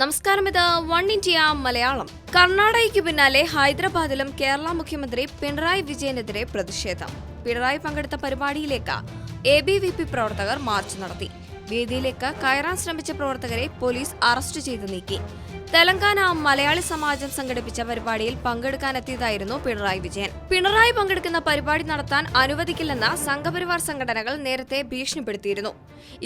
നമസ്കാരം. ഇത് one India Malayalam. കർണാടകയ്ക്ക് പിന്നാലെ ഹൈദരാബാദിലും കേരള മുഖ്യമന്ത്രി പിണറായി വിജയനെതിരെ പ്രതിഷേധം. പിണറായി പങ്കെടുത്ത പരിപാടിയിലേക്ക് എ പ്രവർത്തകർ മാർച്ച് നടത്തി. വേദിയിലേക്ക് കയറാൻ ശ്രമിച്ച പ്രവർത്തകരെ പോലീസ് അറസ്റ്റ് ചെയ്ത് നീക്കി. തെലങ്കാന മലയാളി സമാജം സംഘടിപ്പിച്ച പരിപാടിയിൽ പങ്കെടുക്കാനെത്തിയതായിരുന്നു പിണറായി വിജയൻ. പിണറായി പങ്കെടുക്കുന്ന പരിപാടി നടത്താൻ അനുവദിക്കില്ലെന്ന സംഘപരിവാർ സംഘടനകൾ നേരത്തെ ഭീഷണിപ്പെടുത്തിയിരുന്നു.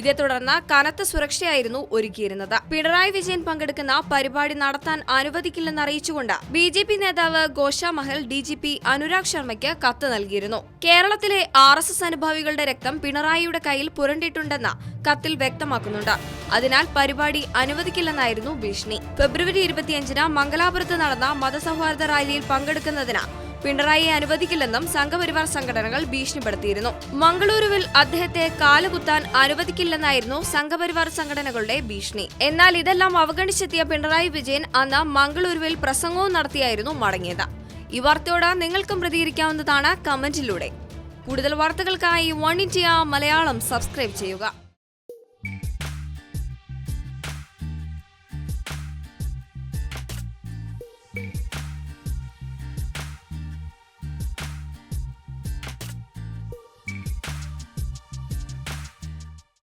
ഇതേ തുടർന്ന് കനത്ത സുരക്ഷയായിരുന്നു ഒരുക്കിയിരുന്നത്. പിണറായി വിജയൻ പങ്കെടുക്കുന്ന പരിപാടി നടത്താൻ അനുവദിക്കില്ലെന്ന് അറിയിച്ചുകൊണ്ട് ബി ജെ പി നേതാവ് Gosha Mahal D G P Anurag ശർമ്മയ്ക്ക് കത്ത് നൽകിയിരുന്നു. കേരളത്തിലെ ആർ എസ് എസ് അനുഭാവികളുടെ രക്തം പിണറായിയുടെ കയ്യിൽ പുരണ്ടിട്ടുണ്ടെന്ന് കത്തിൽ വ്യക്തമാക്കുന്നുണ്ട്. അതിനാൽ പരിപാടി അനുവദിക്കില്ലെന്നായിരുന്നു ഭീഷണി. ഫെബ്രുവരി ഇരുപത്തിയഞ്ചിന് മംഗലാപുരത്ത് നടന്ന മതസൗഹാർദ്ദ റാലിയിൽ പങ്കെടുക്കുന്നതിന് പിണറായിയെ അനുവദിക്കില്ലെന്നും സംഘപരിവാർ സംഘടനകൾ ഭീഷണിപ്പെടുത്തിയിരുന്നു. മംഗളൂരുവിൽ അദ്ദേഹത്തെ കാലുകുത്താൻ അനുവദിക്കില്ലെന്നായിരുന്നു സംഘപരിവാർ സംഘടനകളുടെ ഭീഷണി. എന്നാൽ ഇതെല്ലാം അവഗണിച്ചെത്തിയ പിണറായി വിജയൻ അന്ന് മംഗളൂരുവിൽ പ്രസംഗവും നടത്തിയായിരുന്നു മടങ്ങിയത്. ഈ വാർത്തയോട് നിങ്ങൾക്കും പ്രതികരിക്കാവുന്നതാണ് കമന്റിലൂടെ. കൂടുതൽ വാർത്തകൾക്കായി വൺ ഇന്ത്യ മലയാളം സബ്സ്ക്രൈബ് ചെയ്യുക. you